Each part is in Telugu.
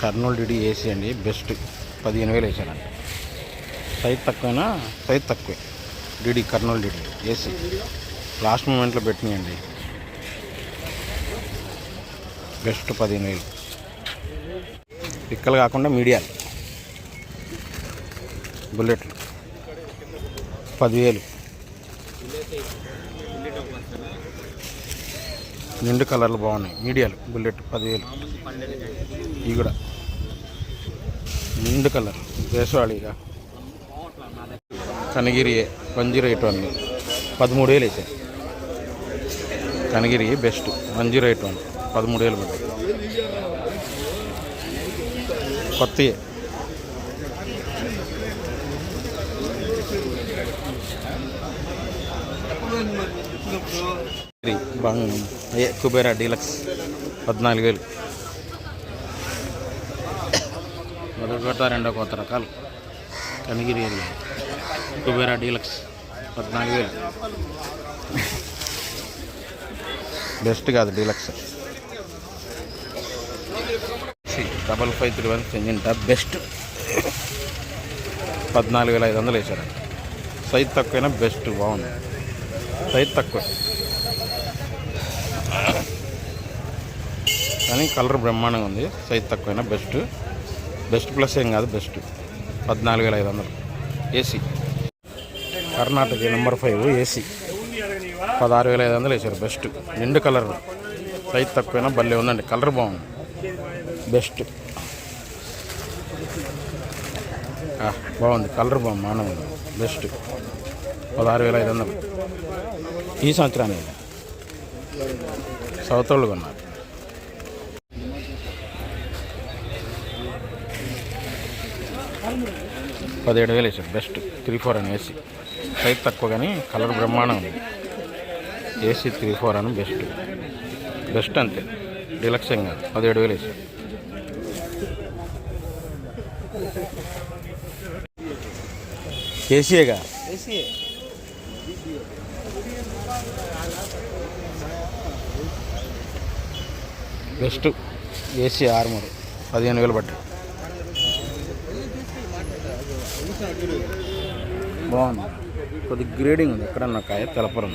కర్నూలు డిడి ఏసీ అండి బెస్ట్ పదిహేను వేలు వేసానండి సైజ్ తక్కువైనా సైజ్ తక్కువే. DD Kurnool DD AC last మూమెంట్లో పెట్టినాయండి. బెస్ట్ పదిహేను వేలు. పిక్కలు కాకుండా మీడియాలు. బుల్లెట్లు పదివేలు. నిండు కలర్లు బాగున్నాయి. మీడియాలు బుల్లెట్ పదివేలు. ఇవి కూడా. నిండు colour. దేశవాళీగా Kanagiri one zero eight one పదమూడు వేలు వేసాయి Kanagiri best. One zero eight one పదమూడు వేలు పడ్డాయి కొత్త కుబేరా డీలక్స్ పద్నాలుగు వేలు మొదటి కొత్త రెండో కొత్త రకాలు. కనిగిరి ఏరియా. కుబేరా డీలక్స్ పద్నాలుగు వేలు బెస్ట్ కాదు deluxe. Double five three one engine top best. పద్నాలుగు వేల ఐదు వందలు వేసారు సైజ్ తక్కువైనా బెస్ట్ బాగుంది. సైజ్ తక్కువ. కానీ కలర్ బ్రహ్మాండంగా ఉంది. సైజ్ తక్కువైనా బెస్ట్. బెస్ట్ ప్లస్ ఏం కాదు బెస్ట్. పద్నాలుగు వేల ఐదు వందలు. AC. Karnataka number five AC. పదహారు వేల ఐదు వందలు వేసారు బెస్ట్. నిండు కలర్. సైజ్ తక్కువైనా భలే ఉందండి. కలర్ బాగుంది. బెస్ట్. బాగుంది. కలర్ బాగుంది మానవ బెస్ట్. పదహారు వేల ఐదు వందలు. ఈ సంవత్సరానికి. సౌత్ వాళ్ళు కొన్నారు. పదిహేడు వేలు వేసాడు. బెస్ట్ త్రీ ఫోర్ అని ఏసీ సైజ్ తక్కువ కానీ కలర్ బ్రహ్మాండం ఉంది. ఏసీ త్రీ ఫోర్ అని బెస్ట్ బెస్ట్ అంతే. డిలక్స్ ఏం కాదు. పదిహేడు వేలు వేసాడు. ఏసీయేగా బెస్ట్ ఏసీ ఆర్మర్. పదిహేను వేలు పడ్డాయి బాగుంది. కొద్ది గ్రేడింగ్ ఉంది. ఎక్కడన్నా కాయ? తెలపరు.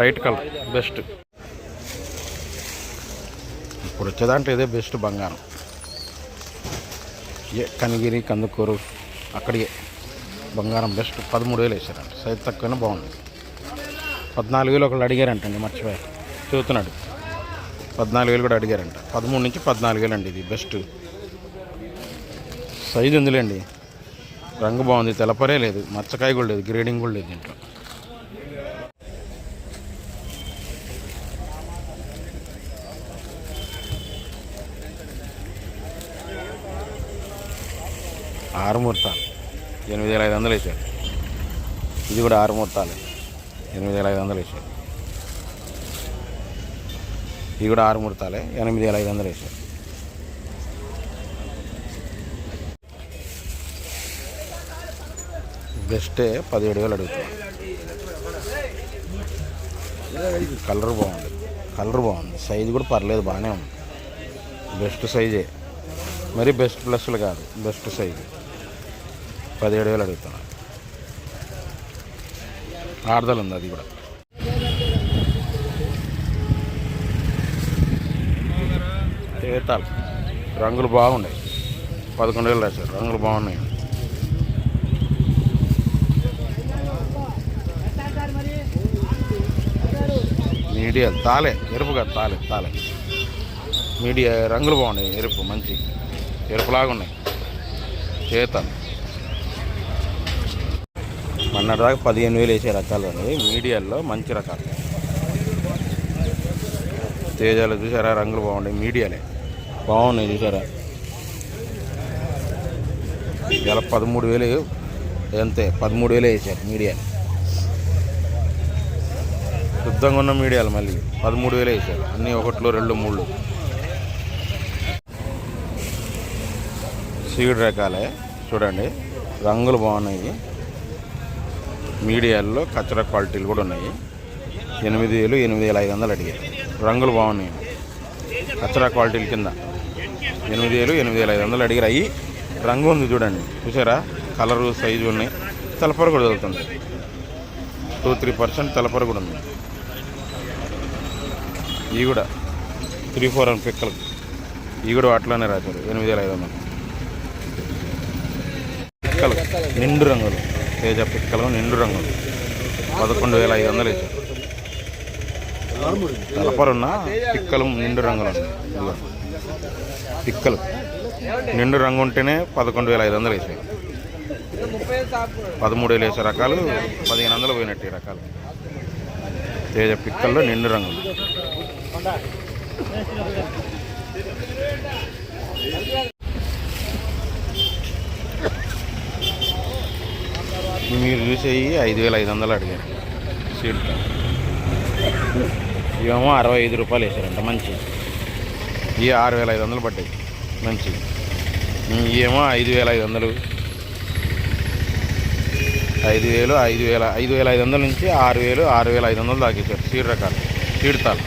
లైట్ కలర్ బెస్ట్ ఇప్పుడు వచ్చేదాంట్లో ఇదే బెస్ట్ బంగారం. ఏ కనిగిరి కందుకూరు అక్కడికే. బంగారం బెస్ట్ పదమూడు వేలు వేసారంట సైజ్ తక్కువైనా బాగుంది. పద్నాలుగు వేలు ఒకళ్ళు అడిగారంటండి మర్చిపోయారు. చూస్తున్నాడు. పద్నాలుగు వేలు కూడా అడిగారంట. పదమూడు నుంచి పద్నాలుగు వేలు అండి ఇది బెస్ట్ సైజు ఉందిలేండి రంగు బాగుంది తెలపరే లేదు మచ్చకాయ కూడా లేదు గ్రేడింగ్ కూడా లేదు దీంట్లో. ఆరు ముహూర్తాలు ఎనిమిది వేల ఐదు వందలు వేసాడు ఇది కూడా ఆరు ముహూర్తాలు ఎనిమిది వేల ఐదు వందలు వేసాడు ఇది కూడా ఆరు ముహూర్తాలే ఎనిమిది వేల ఐదు వందలు వేసాడు బెస్టే పదిహేడు వేలు అడుగుతున్నాను కలర్ బాగుంది. కలర్ బాగుంది. సైజు కూడా పర్లేదు బాగానే ఉంది. బెస్ట్ సైజే. మరి బెస్ట్ ప్లస్లు కాదు బెస్ట్ సైజు. పదిహేడు వేలు అడుగుతున్నాను ఆడదలు ఉంది అది కూడా. ఏతాలు రంగులు బాగున్నాయి. పదకొండు వేలు రాశారు. రంగులు బాగున్నాయి. మీడియా తాలే ఎరుపుగా తాలే తాలే. మీడియా రంగులు బాగున్నాయి ఎరుపు మంచి. ఎరుపులాగా ఉన్నాయి. మొన్నటి దాకా పదిహేను వేలు వేసే రకాలు అండి మీడియాల్లో మంచి రకాలు. తేజాలు చూసారా? రంగులు బాగున్నాయి. మీడియాలే. బాగున్నాయి చూసారా? ఇలా పదమూడు వేలు అంతే పదమూడు వేలు వేసారు మీడియాలు. శుద్ధంగా ఉన్న మీడియాలు మళ్ళీ. పదమూడు వేలు వేసారు. అన్నీ ఒకట్లో రెండు మూడు సీడ్ రకాలే చూడండి. రంగులు బాగున్నాయి. మీడియాల్లో కచ్చరా క్వాలిటీలు కూడా ఉన్నాయి. ఎనిమిది వేలు ఎనిమిది వేల ఐదు వందలు అడిగారు. రంగులు బాగున్నాయి. కచ్చరా క్వాలిటీల కింద. ఎనిమిది వేలు ఎనిమిది వేల ఐదు వందలు అడిగారు. అయ్యి రంగు ఉంది చూడండి. చూసారా? కలరు సైజు ఉన్నాయి. తలపర కూడా దొరుకుతుంది టూ త్రీ పర్సెంట్ తలపర కూడా ఉంది. ఇవి కూడా త్రీ ఫోర్ అని పిక్కలు. ఇవి కూడా వాటిలోనే రాశారు. ఎనిమిది వేల ఐదు వందలు. పిక్కలు నిండు రంగులు. తేజ పిక్కలు నిండు రంగులు. పదకొండు వేల ఐదు వందలు వేసారు తలపరున్న పిక్కలు నిండు రంగులు పిక్కలు. నిండు రంగు ఉంటేనే పదకొండు వేల ఐదు వందలు వేసాయి పదమూడు వేలు వేసే రకాలు పదిహేను వందలు పోయినట్టు ఈ రకాలు. తేజ పిక్కల్లో నిండు రంగులు. మీరు చూసేవి ఐదు వేల ఐదు వందలు అడిగారు. సీడ్ ఇవేమో అరవై ఐదు రూపాయలు వేసారంట మంచి. ఇవి ఆరు వేల ఐదు వందలు పడ్డాయి మంచి. ఇవేమో ఐదు వేల ఐదు వందలు ఐదు వేలు ఐదు వేల ఐదు వేల ఐదు వందల నుంచి ఆరు వేలు ఆరు వేల ఐదు వందలు దాకేసారు సీడ్ రకాలు సీడ్ తాలు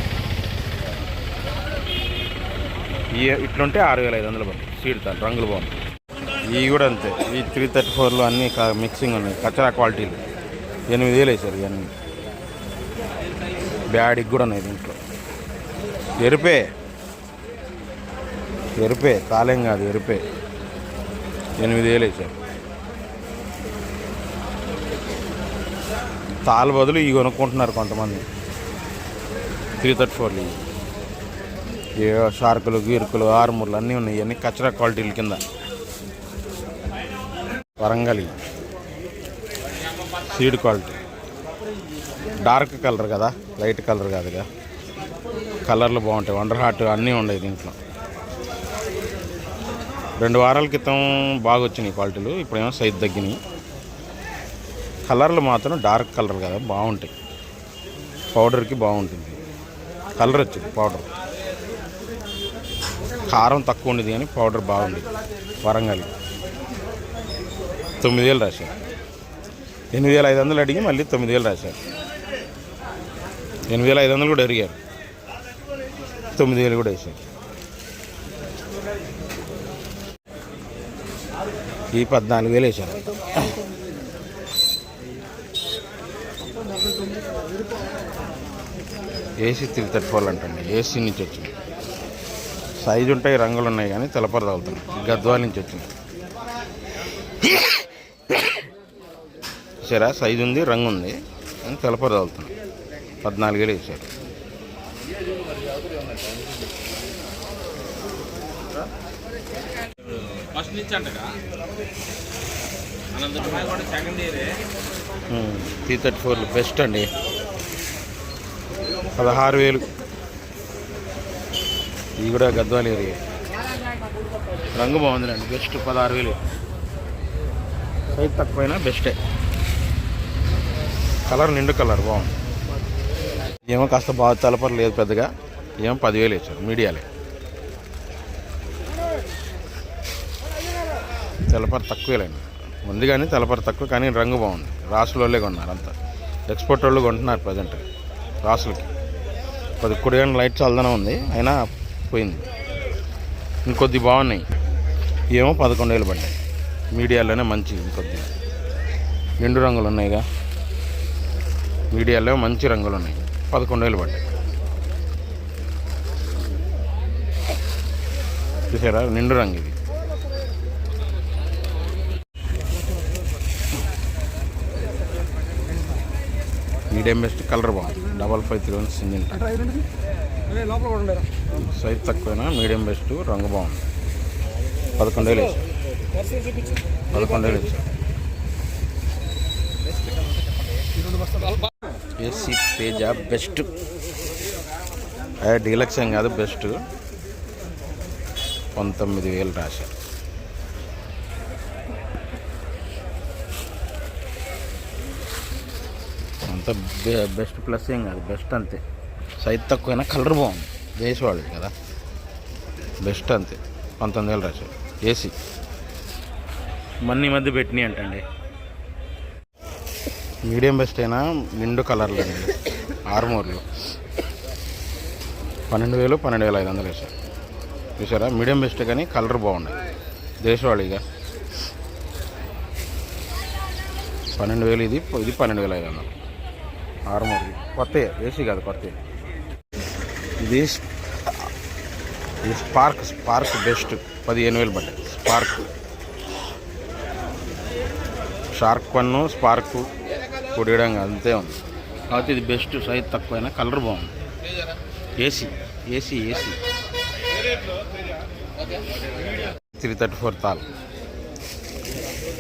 ఈ ఇట్లుంటే ఆరు వేల ఐదు వందలు పడుతుంది సీడ్ తాను రంగులు బాగుంది. ఇవి కూడా అంతే. ఈ త్రీ థర్టీ ఫోర్లో అన్నీ మిక్సింగ్ ఉన్నాయి. కచరా క్వాలిటీలు ఎనిమిది వేలు వేసారు ఇవన్నీ. బ్యాడికి కూడా ఉన్నాయి దీంట్లో. ఎరుపే. ఎరుపే. తాళేం కాదు ఎరుపే. ఎనిమిది వేలు వేసారు తాళ్ళ బదులు ఇవి కొనుక్కుంటున్నారు కొంతమంది. త్రీ థర్టీ ఫోర్లు ఇవి. షార్కులు గీర్కులు ఆర్మూర్లు అన్నీ ఉన్నాయి. అన్నీ కచరా క్వాలిటీల కింద. Warangal. Seed quality. Dark colour కదా లైట్ కలర్ కాదుగా. కలర్లు బాగుంటాయి. వండర్ హార్ట్ అన్నీ ఉన్నాయి దీంట్లో. రెండు వారాల క్రితం బాగా వచ్చినాయి క్వాలిటీలు. ఇప్పుడేమో సైజ్ తగ్గినాయి. కలర్లు మాత్రం డార్క్ కలర్ కదా బాగుంటాయి. పౌడర్కి బాగుంటుంది. కలర్ వచ్చింది పౌడర్. కారం తక్కువ ఉండేది కానీ పౌడర్ బాగుంది. వరంగల్. తొమ్మిది వేలు రాశారు. ఎనిమిది వేల ఐదు వందలు అడిగి మళ్ళీ తొమ్మిది వేలు రాశారు. ఎనిమిది వేల ఐదు వందలు కూడా అడిగారు. తొమ్మిది వేలు కూడా వేసారు ఈ పద్నాలుగు వేలు వేసాను ఏసీ త్రీ థర్టీ ఫోర్ అంటండి ఏసీ నుంచి వచ్చింది. సైజు ఉంటాయి రంగులు ఉన్నాయి కానీ తెలపర తగులుతున్నాయి గద్వాల నుంచి వచ్చింది. సరే సైజు ఉంది రంగు ఉంది కానీ తెలపర తగులుతున్నాయి. పద్నాలుగు వేలు వేసారు. ఫస్ట్ నుంచి అంటగా అనంతపురం కూడా సెకండ్ ఇయరే త్రీ థర్టీ ఫోర్లు బెస్ట్ అండి. పదహారు వేలు. ఇవి కూడా గద్వాల ఏరియా రంగు బాగుందిలేండి బెస్ట్ పదహారు వేలు. సైజ్ తక్కువైనా బెస్టే కలర్ నిండు కలర్ బాగుంది. ఏమో కాస్త బాగా తలపర లేదు పెద్దగా ఏమో పదివేలు ఇచ్చారు మీడియాలే. తెలపర తక్కువేలేండి. ఉంది కానీ తెలపర తక్కువ కానీ రంగు బాగుంది. రాసులోళ్ళే కొన్నారు అంతా. ఎక్స్పోర్ట్ వాళ్ళు కొంటున్నారు ప్రజెంట్ రాసులకి. పది కుడిగాని లైట్ చల్లదనం ఉంది. అయినా పోయింది. ఇంకొద్ది బాగున్నాయి. ఏమో పదకొండు వేలు పడ్డాయి. మీడియాలోనే మంచి ఇంకొద్ది. నిండు రంగులు ఉన్నాయిగా. మీడియాలో మంచి రంగులు ఉన్నాయి. పదకొండు వేలు పడ్డాయి. చూసారా? నిండు రంగు ఇది. మీడియం బెస్ట్ కలర్ బాగుంది. Double five three one single size తక్కువైనా మీడియం బెస్ట్ రంగు బాగుంది. పదకొండు వేలు వేసారు. పదకొండు వేలు వేసారు. AC Teja best. డీలక్స్ ఏం కాదు బెస్ట్. పంతొమ్మిది వేలు రాశారు. అంత బెస్ట్ ప్లస్ ఏం కాదు బెస్ట్ అంతే. సైజ్ తక్కువైనా కలర్ బాగుంది. దేశవాళ్ళది కదా. బెస్ట్ అంతే. పంతొమ్మిది వేలు రాశారు ఏసీ మన్ని మధ్య పెట్టినాయి అంటండి. మీడియం బెస్ట్ అయినా నిండు కలర్లు అండి. ఆరుమూరులో. పన్నెండు వేలు పన్నెండు వేల ఐదు వందలు వేసారు చూసారా? మీడియం బెస్ట్ కానీ కలర్ బాగున్నాయి. దేశవాళీగా పన్నెండు వేలు ఇది ఇది పన్నెండు వేల ఐదు వందలు. ఆరుమూరు కొత్త ఏసీ కాదు కొత్త ఇది ఇది స్పార్క్ స్పార్క్ బెస్ట్. పదిహేను వేలు పడ్డాయి. స్పార్క్. షార్క్ పన్ను స్పార్క్ పొడియడం అంతే ఉంది. కాబట్టి ఇది బెస్ట్ సైజ్ తక్కువైనా కలర్ బాగుంది. AC AC AC. Three thirty four తాల్.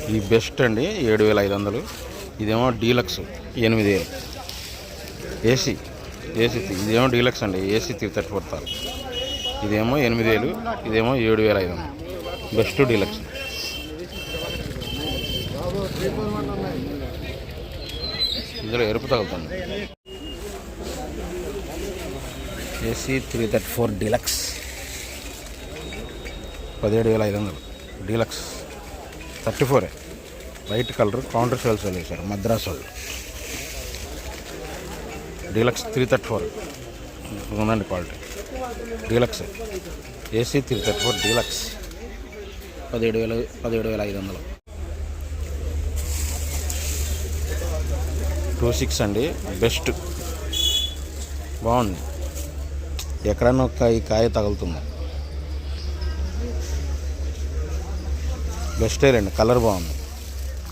ఇది బెస్ట్ అండి ఏడు వేల ఐదు వందలు. ఇదేమో డీలక్స్ ఎనిమిది వేలు. ఏసీ. ఏసీ ఇదేమో డీలక్స్ అండి ఏసీ త్రీ థర్టీ ఫోర్ థర్ ఇదేమో ఎనిమిది వేలు ఇదేమో ఏడు వేల ఐదు వందలు. Best deluxe. ఇందులో ఎరుపు తగులుతుంది. AC three thirty four deluxe. పదిహేడు వేల ఐదు వందలు. డీలక్స్. థర్టీ ఫోరే. వైట్ కలర్ కౌంటర్ సెల్స్ వాళ్ళు వేశారు మద్రాస్ వాళ్ళు. Deluxe three thirty four. ఉందండి quality. Deluxe. AC three thirty four deluxe. పదిహేడు వేల పదిహేడు వేల ఐదు వందలు. టూ సిక్స్ అండి. బెస్ట్. బాగుంది. ఎక్కడన్నా ఒక ఈ కాయ తగులుతుంది. బెస్టే రండి. కలర్ బాగుంది.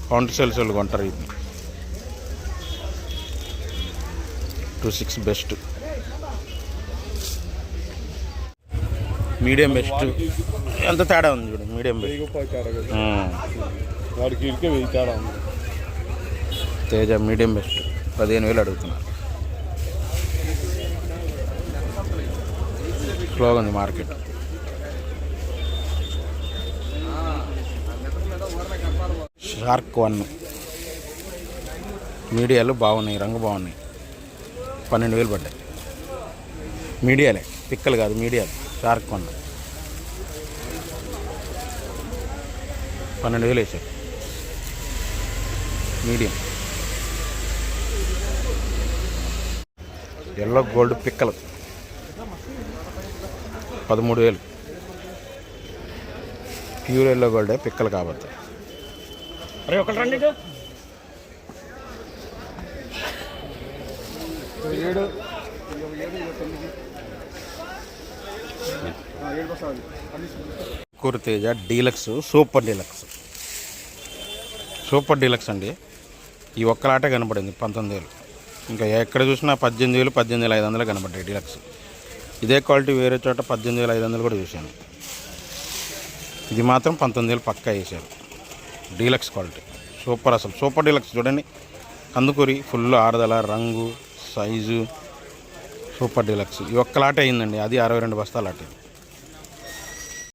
కౌంటర్ సేల్స్ వాళ్ళు కొంటారు ఇది. Two six best medium best ఎంత తేడా ఉంది చూడు మీడియం బెస్ట్ తేడా ఉంది. తేజ మీడియం బెస్ట్ పదిహేను వేలు అడుగుతున్నారు. స్లోగా ఉంది మార్కెట్. షార్క్ వన్ మీడియాలు బాగున్నాయి రంగు బాగున్నాయి. పన్నెండు వేలు పడ్డాయి. మీడియాలే. పిక్కలు కాదు మీడియాలు. షార్క్ కొన్న పన్నెండు వేలు వేసాడు మీడియం. ఎల్లో గోల్డ్ పిక్కలు. పదమూడు వేలు. ప్యూర్ ఎల్లో గోల్డే పిక్కలు కాబట్టి. ఏడు. ఏడు Teja deluxe super deluxe. Super deluxe అండి. ఈ ఒక్కలాటే కనపడింది పంతొమ్మిది వేలు. ఇంకా ఎక్కడ చూసినా పద్దెనిమిది వేలు పద్దెనిమిది వేల ఐదు వందలు కనపడ్డాయి డీలక్స్. ఇదే క్వాలిటీ వేరే చోట పద్దెనిమిది వేల ఐదు వందలు కూడా చూశాను. ఇది మాత్రం పంతొమ్మిది వేలు పక్కా వేసారు డీలక్స్ క్వాలిటీ. సూపర్ అసలు. సూపర్ డీలక్స్ చూడండి. కందుకూరి ఫుల్ ఆరుదల రంగు సైజు సూపర్ డీలక్స్. ఈ ఒక్కలాటే అయిందండి. అది అరవై రెండు బస్తాలు అట్టింది